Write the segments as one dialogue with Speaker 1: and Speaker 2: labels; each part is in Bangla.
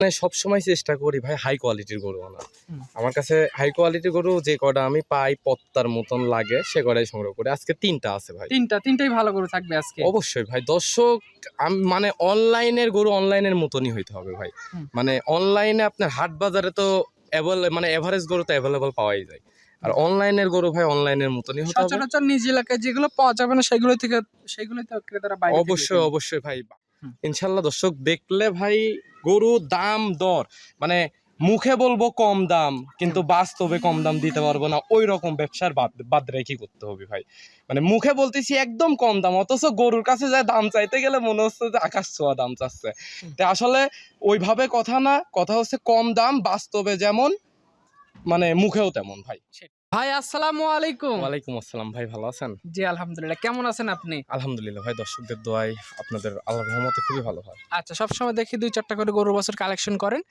Speaker 1: মানে সবসময় চেষ্টা করি ভাই হাই কোয়ালিটির গরু আনার। আমার কাছে হাই কোয়ালিটির গরু যে কটা আমি পাই পত্তার মতন লাগে সে কটাই সংগ্রহ করি। আজকে তিনটা আছে ভাই।
Speaker 2: তিনটা তিনটাই ভালো করে থাকবে আজকে।
Speaker 1: অবশ্যই ভাই। দর্শক মানে অনলাইনের গরু অনলাইনের মতনই হইতে হবে ভাই। মানে অনলাইনে আপনার হাট বাজারে তো মানে এভারেজ গরু তো অ্যাভেলেবল পাওয়াই যায়। আর অনলাইনের গরু ভাই অনলাইনের মতনই হতে হবে।
Speaker 2: সচরাচর নিজ এলাকায় যেগুলো পাওয়া যাবে না সেগুলো থেকে সেগুলো তো ক্রেতারা
Speaker 1: অবশ্যই অবশ্যই ভাই। ইনশাল্লাহ দর্শক দেখলে ভাই গরু দাম দর। মানে মুখে বলব কম দাম কিন্তু বাস্তবে কম দাম দিতে পারব না ওই রকম ব্যবসার বাদ রেখে করতে হবে ভাই। মানে মুখে বলতেছি একদম কম দাম অথচ গরুর কাছে যায় দাম চাইতে গেলে মনে হচ্ছে যে আকাশ ছোঁয়া দাম চাচ্ছে। তো আসলে ওইভাবে কথা না কথা হচ্ছে কম দাম বাস্তবে যেমন মানে মুখেও তেমন ভাই।
Speaker 2: ভাই আসসালামু আলাইকুম।
Speaker 1: ওয়ালাইকুম আসসালাম ভাই ভালো আছেন?
Speaker 2: জি আলহামদুলিল্লাহ। কেমন আছেন আপনি?
Speaker 1: আলহামদুলিল্লাহ ভাই দর্শকদের দোয়াই আপনাদের আল্লাহ রহমতে খুবই ভালো হয়।
Speaker 2: আচ্ছা সব সময় দেখি দুই চারটা করে গরু বছর কালেকশন করেন।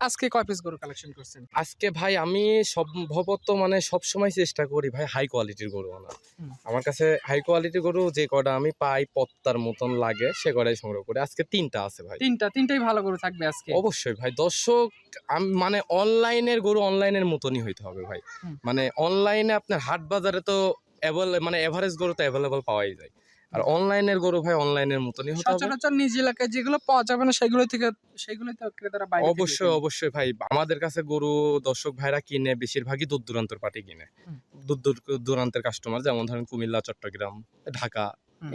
Speaker 2: আজকে কয় পিস গরু কালেকশন করছেন?
Speaker 1: আজকে ভাই আমি সম্ভবত মানে সব সময় চেষ্টা করি ভাই হাই কোয়ালিটির গরু
Speaker 2: হুম।
Speaker 1: আমার কাছে হাই কোয়ালিটির গরু যে কটা আমি পাই পত্তার মতন লাগে সে কটাই সংগ্রহ করি। আজকে তিনটা আছে ভাই।
Speaker 2: তিনটা তিনটাই ভালো গরু থাকবে আজকে।
Speaker 1: অবশ্যই ভাই। দর্শক আম- মানে অনলাইনের গরু অনলাইনের মতনই হইতে হবে ভাই। মানে অনলাইনে আপনার হাট বাজারে তো মানে এভারেজ গরু তো অ্যাভেলেবল পাওয়াই যায়। আর অনলাইনের গরু ভাই অনলাইনের মতনই হতে হবে।
Speaker 2: সচরাচর নিজ এলাকায় যেগুলো পাওয়া যাবে না সেগুলো থেকে সেগুলো তো ক্রেতারা বাইরে
Speaker 1: অবশ্যই অবশ্যই ভাই। আমাদের কাছে গরু দর্শক ভাইরা কিনে বেশিরভাগই দূর দূরান্তর পার্টি কিনে। দূর দূর দূরান্তের কাস্টমার যেমন ধরেন কুমিল্লা চট্টগ্রাম ঢাকা।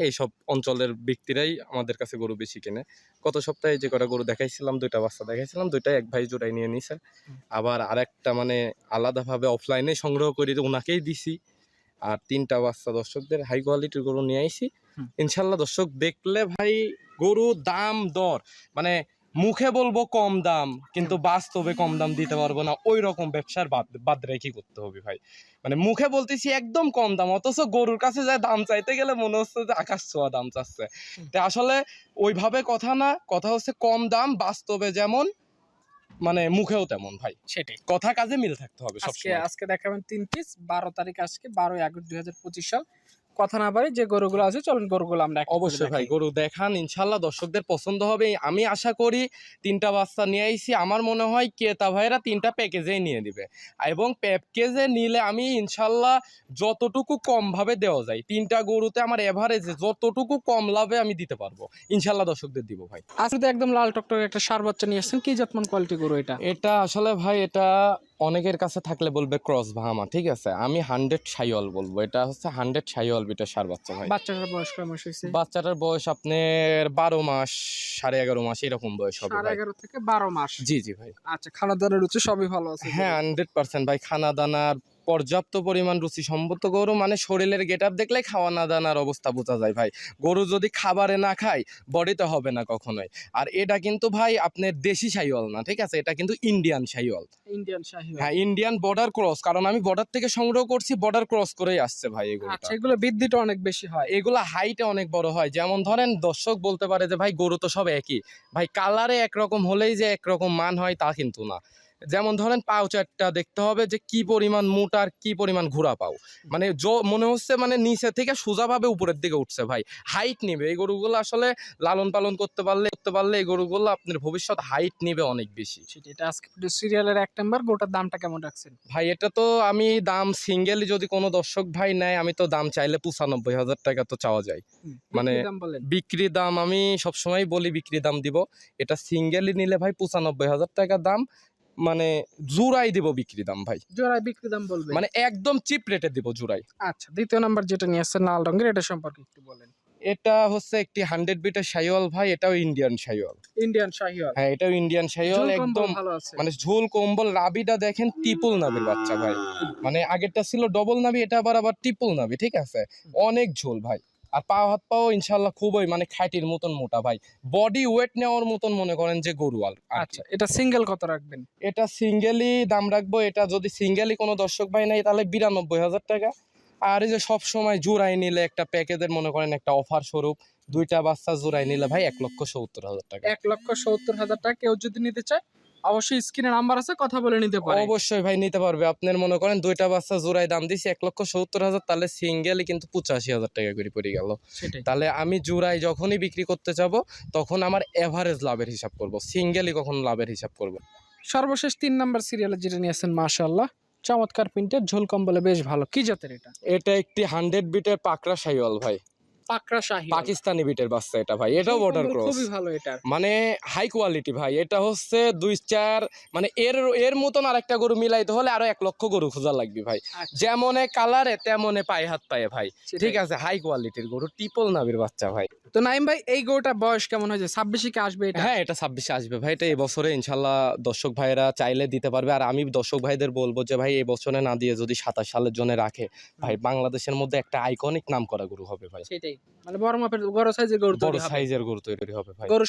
Speaker 1: এইসব অঞ্চলের ব্যক্তিরাই আমাদের কাছে গরু বেশি কিনে। গত সপ্তাহে যে কটা গরু দেখাইছিলাম দুইটা বাচ্চা দেখাইছিলাম দুইটা এক ভাই জোড়াই নিয়ে নিছে। আবার আরেকটা মানে আলাদাভাবে অফলাইনে সংগ্রহ করে ওনাকেই দিছি। আর তিনটা বাচ্চা দর্শকদের হাই কোয়ালিটির গরু নিয়ে আইছি। ইনশাল্লাহ দর্শক দেখলে ভাই গরু দাম দর। মানে মুখে বলব কম দাম কিন্তু বাস্তবে কম দাম দিতে পারব না ওই রকম ব্যবসার বাদ রেখে করতে হবে ভাই। মানে মুখে বলতেছি একদম কম দাম অথচ গরুর কাছে যায় দাম চাইতে গেলে মনে হচ্ছে যে আকাশ ছোঁয়া দাম চাচ্ছে। তো আসলে ওইভাবে কথা না কথা হচ্ছে কম দাম বাস্তবে যেমন মানে মুখেও তেমন ভাই।
Speaker 2: সেটাই।
Speaker 1: কথা কাজে মিল থাকতে হবে
Speaker 2: আজকে আজকে দেখাবেন তিন পিস বারো তারিখ আজকে বারোই আগস্ট দুই হাজার পঁচিশ সাল। কথা না পারি যে গরুগুলো আছে চলুন গরুগুলো আমরা
Speaker 1: অবশ্যই ভাই গরু দেখান ইনশাল্লাহ দর্শকদের পছন্দ হবে। আমি আশা করি তিনটা বাচ্চা নিয়ে আইছি। আমার মনে হয় ক্রেতা ভাইরা তিনটা প্যাকেজেই নিয়ে দিবে এবং প্যাকেজে নিলে আমি ইনশাল্লাহ যতটুকু কম ভাবে দেওয়া যায় তিনটা গরুতে আমার এভারেজে যতটুকু কম লাভে আমি দিতে পারব। ইনশাল্লাহ দর্শকদের দিব ভাই।
Speaker 2: আসলে একদম লাল টকটকে একটা সার বাচ্চা নিয়ে আসছেন। কি যত্ন কোয়ালিটি গরু এটা?
Speaker 1: এটা আসলে ভাই এটা অনেকের কাছে থাকলে বলবে ক্রস ভাহামা ঠিক আছে? আমি হান্ড্রেড সাইওয়াল বলব। এটা হচ্ছে হান্ড্রেড সাইওয়াল বিটা সার বাচ্চা ভাই।
Speaker 2: বাচ্চাটার বয়স কয় মাস হয়েছে?
Speaker 1: বাচ্চাটার বয়স আপনার বারো মাস সাড়ে এগারো মাস এরকম বয়স হবে
Speaker 2: সাড়ে এগারো থেকে বারো মাস।
Speaker 1: জি জি ভাই।
Speaker 2: আচ্ছা খানা দানা রুচি সবই ভালো আছে।
Speaker 1: হ্যাঁ হান্ড্রেড পার্সেন্ট ভাই। খানা দানার পর্যাপ্ত পরিমাণ রুচি সম্মত গরু মানে শরীরের গেট আপ দেখলে খাওয়া না দানার অবস্থা বোঝা যায় ভাই। গরু যদি খাবারে না খায় বডিতে হবে না কখনোই। আর এটা কিন্তু ভাই আপনার দেশি সাইওয়াল না ঠিক আছে? এটা কিন্তু ইন্ডিয়ান সাইওয়াল।
Speaker 2: ইন্ডিয়ান শাহি
Speaker 1: হ্যাঁ ইন্ডিয়ান বর্ডার ক্রস কারণ আমি বর্ডার থেকে সংগ্রহ করছি বর্ডার ক্রস করেই আসছে ভাই এগুলো
Speaker 2: আচ্ছা এগুলো বৃদ্ধিটা অনেক বেশি হয়।
Speaker 1: এগুলো হাইটে অনেক বড় হয়। যেমন ধরেন দর্শক বলতে পারে যে ভাই গরু তো সব একই। ভাই কালারে একরকম হলেই যে একরকম মান হয় তা কিন্তু না। যেমন ধরেন পাও চারটা দেখতে হবে যে কি পরিমাণ মোটা আর কি পরিমাণ ঘোরা পাও। মানে জ- মনে হচ্ছে মানে নিচে থেকে সোজাভাবে উপরের দিকে উঠছে ভাই। হাইট নিবে এই গরুগুলো আসলে লালন পালন করতে পারলে করতে পারলে এই গরুগুলো আপনার ভবিষ্যৎ হাইট নিবে অনেক বেশি।
Speaker 2: এটা আজকে সিরিয়ালের এক নাম্বার গোটার দামটা কেমন রাখছেন?
Speaker 1: ভাই এটা তো আমি দাম সিঙ্গেলি যদি কোনো দর্শক ভাই নেয় আমি তো দাম চাইলে পঁচানব্বই হাজার টাকা তো চাওয়া যায়। মানে-
Speaker 2: বিক্রির দাম
Speaker 1: বিক্রি দাম আমি সবসময় বলি বিক্রি দাম দিব। এটা সিঙ্গেলি নিলে ভাই পঁচানব্বই হাজার টাকা দাম মানে জুরাই দিব বিক্রি দাম ভাই।
Speaker 2: জোড়ায় বিক্রি দাম বলবেন?
Speaker 1: মানে একদম চিপ রেটে দিব জুরাই।
Speaker 2: আচ্ছা দ্বিতীয় নাম্বার যেটা নিয়ে আসছেন লাল রঙের এটা সম্পর্কে একটু বলেন।
Speaker 1: এটা হচ্ছে একটি হান্ড্রেড বিটের সাইওয়াল ভাই এটাও ইন্ডিয়ান সাইওয়াল
Speaker 2: ইন্ডিয়ান শাহিওয়াল
Speaker 1: হ্যাঁ এটাও ইন্ডিয়ান সাইওয়াল একদম
Speaker 2: ভালো আছে।
Speaker 1: মানে ঝোল কম্বল রাবিটা দেখেন টিপুল নাবির বাচ্চা ভাই। মানে আগেরটা ছিল ডবল নাবি এটা আবার আবার টিপুল নাবি ঠিক আছে? অনেক ঝোল ভাই। আর পা হাত পাও ইনশাল্লাহ খুবই মানে খাইটির মতন মোটা ভাই। বডি ওয়েট নেওয়ার মতন মনে করেন যে গরু আর
Speaker 2: আচ্ছা এটা সিঙ্গেল কত রাখবেন?
Speaker 1: এটা সিঙ্গেলই দাম রাখব এটা যদি সিঙ্গেলই কোনো দর্শক ভাই নাই তাহলে বিরানব্বই হাজার টাকা। আর এই যে সব সময় জোড়াই নিলে একটা প্যাকেজের মনে করেন একটা অফার স্বরূপ দুইটা বাচ্চা জোড়াই নিলে ভাই এক লক্ষ সত্তর হাজার টাকা।
Speaker 2: এক লক্ষ সত্তর হাজার টাকা কেউ যদি নিতে চায় অবশ্যই স্ক্রিনে নাম্বার আছে কথা বলে নিতে পারে।
Speaker 1: অবশ্যই ভাই নিতে পারবে। আপনার মনে করেন দুইটা বাচ্চা জোড়ায় দাম দিছি এক লক্ষ সত্তর হাজার তাহলে সিঙ্গেলই কিন্তু পঁচাশি হাজার টাকা করে পড়ে গেল। তাহলে আমি জোড়ায় যখনই বিক্রি করতে যাব তখন আমার এভারেজ লাভের হিসাব করব। সিঙ্গেলই কখন লাভের হিসাব করব
Speaker 2: সর্বশেষ তিন নাম্বার সিরিয়ালে যেটা নিয়ে আসছেন মাশাআল্লাহ চমৎকার প্রিন্টের ঝোল কম্বলে বেশ ভালো। কি জাতের এটা?
Speaker 1: এটা একটি হান্ড্রেড বিটের পাকড়া শাহিওয়াল ভাই।
Speaker 2: পাকড়া শাহী
Speaker 1: পাকিস্তানি বিটের বাচ্চা এটা ভাই এটাও বর্ডার ক্রস
Speaker 2: খুবই ভালো এটা
Speaker 1: মানে হাই কোয়ালিটি ভাই এটা হচ্ছে দুই চার মানে এর এর মতন আরেকটা গরু মিলাইতে হলে আরও এক লক্ষ গরু খোঁজা লাগবে ভাই।
Speaker 2: আচ্ছা।
Speaker 1: যেমনে কালারে তেমনে পায়ে হাত পায়ে ভাই। ঠিক আছে হাই কোয়ালিটির গরু টিপল নাবির বাচ্চা ভাই।
Speaker 2: তো নাইম ভাই এই গরুটা বয়স কেমন হয়েছে? ছাব্বিশে কি আসবে এটা?
Speaker 1: হ্যাঁ এটা ছাব্বিশে আসবে ভাই এটা এবছরে ইনশাল্লাহ দর্শক ভাইরা চাইলে দিতে পারবে। আর আমি দর্শক ভাইদের বলব যে ভাই এবছরে না দিয়ে যদি সাতাশ সালের জন্য রাখে ভাই বাংলাদেশের মধ্যে একটা আইকনিক নাম করা গরু হবে ভাই।
Speaker 2: সেটাই। মানে বড় মাপের বড় সাইজের গরু
Speaker 1: বড়
Speaker 2: তৈরি হবে।
Speaker 1: সাইজের গরু তৈরি হবে ভাই।
Speaker 2: গরু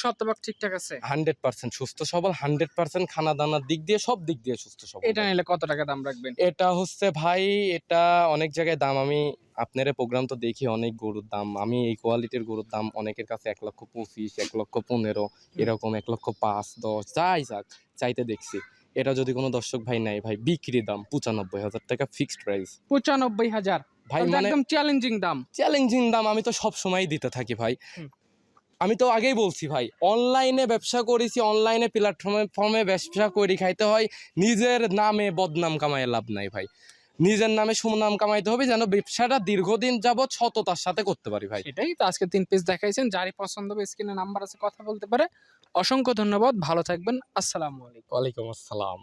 Speaker 2: ঠিকঠাক আছে।
Speaker 1: হান্ড্রেড পার্সেন্ট সুস্থ সবল হান্ড্রেড পার্সেন্ট খানা দানার দিক দিয়ে সব দিক দিয়ে সুস্থ সবল
Speaker 2: এটা নিলে কত টাকা দাম রাখবেন?
Speaker 1: এটা হচ্ছে ভাই এটা অনেক জায়গায় দাম আমি আপনার প্রোগ্রাম তো দেখি অনেক গরুর দাম। আমি এই কোয়ালিটির গরুর দাম অনেকের কাছে এক লক্ষ পঁচিশ এক লক্ষ পনেরো এরকম এক লক্ষ পাঁচ দশ যাই যাক চাইতে দেখছি। এটা যদি কোনো দর্শক ভাই নেয় ভাই বিক্রি দাম পঁচানব্বই হাজার টাকা ফিক্সড প্রাইস
Speaker 2: পঁচানব্বই হাজার?
Speaker 1: ভাই মানে
Speaker 2: একদম চ্যালেঞ্জিং দাম।
Speaker 1: চ্যালেঞ্জিং দাম আমি তো সব সময় দিতে থাকি ভাই। আমি তো আগেই বলছি ভাই অনলাইনে ব্যবসা করেছি অনলাইনে প্ল্যাটফর্মে ফর্মে ব্যবসা করি খাইতে হয় নিজের নামে বদনাম কামায় লাভ নাই ভাই। নিজের নামে সুনাম কামাইতে হবে যেন ব্যবসাটা দীর্ঘদিন যাবৎ সততার সাথে করতে পারি ভাই।
Speaker 2: এটাই তো আজকে তিন পিস দেখাইছেন যারই পছন্দ হবে স্ক্রিনে নাম্বার আছে কথা বলতে পারে। অসংখ্য ধন্যবাদ ভালো থাকবেন আসসালামু আলাইকুম।
Speaker 1: ওয়ালাইকুম আসসালাম।